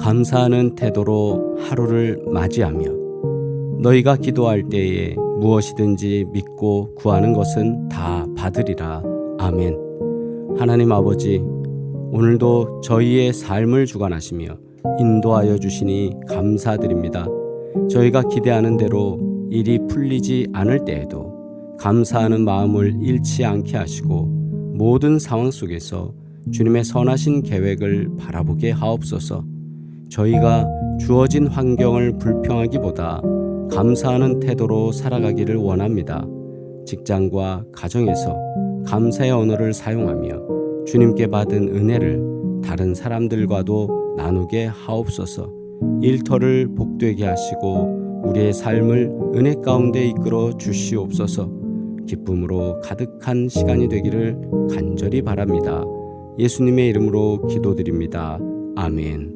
감사하는 태도로 하루를 맞이하며 너희가 기도할 때에 무엇이든지 믿고 구하는 것은 다 받으리라. 아멘. 하나님 아버지, 오늘도 저희의 삶을 주관하시며 인도하여 주시니 감사드립니다. 저희가 기대하는 대로 일이 풀리지 않을 때에도 감사하는 마음을 잃지 않게 하시고 모든 상황 속에서 주님의 선하신 계획을 바라보게 하옵소서. 저희가 주어진 환경을 불평하기보다 감사하는 태도로 살아가기를 원합니다. 직장과 가정에서 감사의 언어를 사용하며 주님께 받은 은혜를 다른 사람들과도 나누게 하옵소서. 일터를 복되게 하시고 우리의 삶을 은혜 가운데 이끌어 주시옵소서. 기쁨으로 가득한 시간이 되기를 간절히 바랍니다. 예수님의 이름으로 기도드립니다. 아멘.